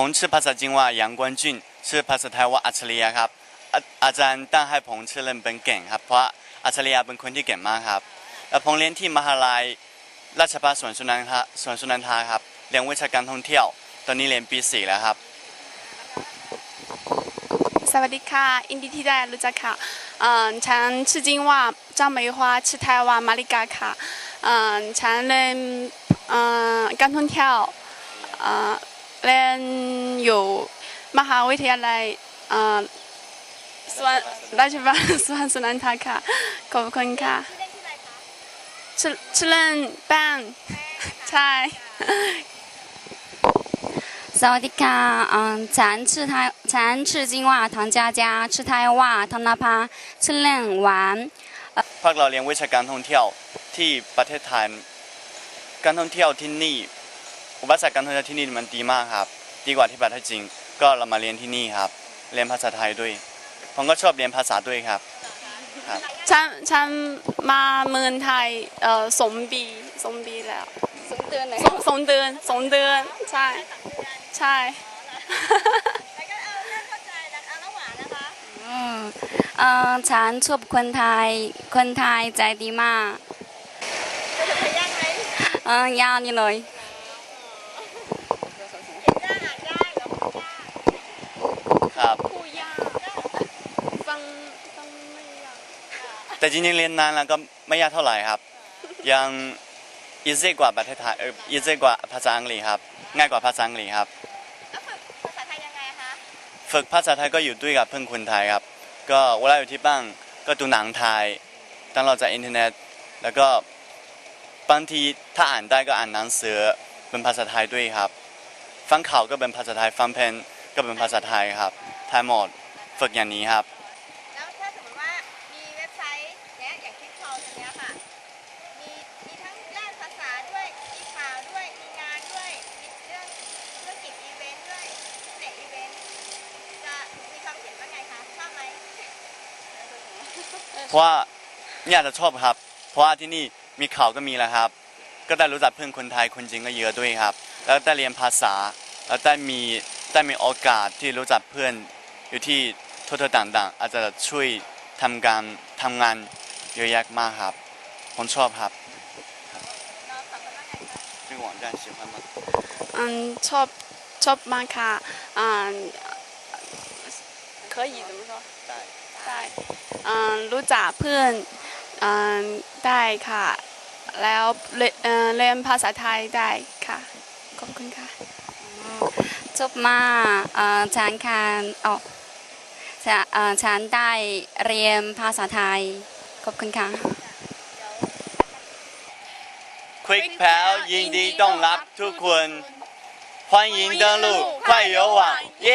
ผมชื่อภาษาจีนว่าหยางกวนจุนชื่อภาษาไทยว่าอัจฉริยะครับ อาจารย์ตั้งให้ผมชื่อเล่นเป็นเก่งครับ เพราะอัจฉริยะเป็นคนที่เก่งมากครับแล้วผมเรียนที่มหาลัยราชภัฏสวนสุนันทาสวนสุนันทาครับ เรียนวิชาการท่องเที่ยว ตอนนี้เรียนปีสี่แล้วครับ สวัสดีค่ะ อินดีที่ได้รู้จักค่ะอือฉันชื่อจริงว่าเจ้าเมยฮวาชื่อไทยว่ามาริกาค่ะอือฉันเรียนอือการท่องเที่ยวอือ เอ่อเรียนอยู่มหาวิทยาลัยเอ่อสวนราชบัณฑสวนสุนันทาค่ะขอบคุณค่ะชื่อชื่อเล่นแป้งใช่ สวัสดีค่ะอืมฉันชื่อไทยฉันชื่อจริงว่า唐佳佳ชื่อไทยว่าธนภาชื่อเล่นหวาน พวกเราเรียนวิชาการท่องเที่ยวที่ประเทศไทยการท่องเที่ยวที่นี่ อุปสรรคการท่องเที่ยวที่นี่มันดีมากครับ ดีกว่าที่ประเทศจริง ก็เรามาเรียนที่นี่ครับ เรียนภาษาไทยด้วย ผมก็ชอบเรียนภาษาด้วยครับครับ ฉันฉันมาเมืองไทยเอ่อสองปีสองปีแล้วสงเตือนเลยสองสองเดือนสองเดือนใช่ใช่ แล้วก็เอาเรื่องเข้าใจแล้วเอาแล้วหวานนะคะ อืมเอ่อฉันชอบคนไทย คนไทยใจดีมากจะถึงพยางไหม เออยาวนี่เลย เห็นได้อ่านได้เหรอพูดยาก ครับ พูดยากฟังฟังไม่ยาก แต่จริงๆเรียนนานแล้วก็ไม่ยากเท่าไหร่ครับ ยังอีซี่กว่าประเทศไทยเอออีซี่กว่าภาษาอังกฤษครับ ง่ายกว่าภาษาอังกฤษครับ แล้วฝึกภาษาไทยยังไงคะฝึกภาษาไทยก็อยู่ด้วยกับเพื่อนคนไทยครับ ก็เวลาอยู่ที่บ้านก็ดูหนังไทยตั้งเราจากอินเทอร์เน็ต แล้วก็บางทีถ้าอ่านได้ก็อ่านหนังสือเป็นภาษาไทยด้วยครับ ฟังข่าวก็เป็นภาษาไทย ฟังเพลงก็เป็นภาษาไทยครับไทยหมดฝึกอย่างนี้ครับ แล้วถ้าสมมติว่ามีเว็บไซต์เนี้ยอย่างคลิปคอลตรงเนี้ยค่ะ มีมีทั้งแลกภาษาด้วย มีข่าวด้วย มีงานด้วย มีเรื่องธุรกิจอีเวนต์ด้วยพิเศษอีเวนต์จะมีความเห็นว่าไงคะชอบไหม เพราะว่าเนี่ยจะชอบครับ เพราะว่าที่นี่มีข่าวก็มีแล้วครับ ก็ได้รู้จักเพื่อนคนไทยคนจริงก็เยอะด้วยครับ แล้วได้เรียนภาษา แล้วได้มีได้มีโอกาสที่รู้จักเพื่อนอยู่ที่ทั่วๆต่างๆ อาจจะช่วยทำการทำงานเยอะแยะมากครับ ผมชอบครับ เราสองคนว่าไงคะ 这个网站喜欢吗？嗯ชอบชอบมากค่ะอ่า 可以怎么说ได้ ได้อ่ารู้จักเพื่อนอ่าได้ค่ะ แล้วเรียนเอ่อเรียนภาษาไทยได้ค่ะขอบคุณค่ะ จบมาเอ่อฉันคันอ๋อฉันเอ่อฉันได้เรียนภาษาไทย ขอบคุณค่ะ Quick Pal ยินดีต้อนรับทุกคน欢迎登录快游网耶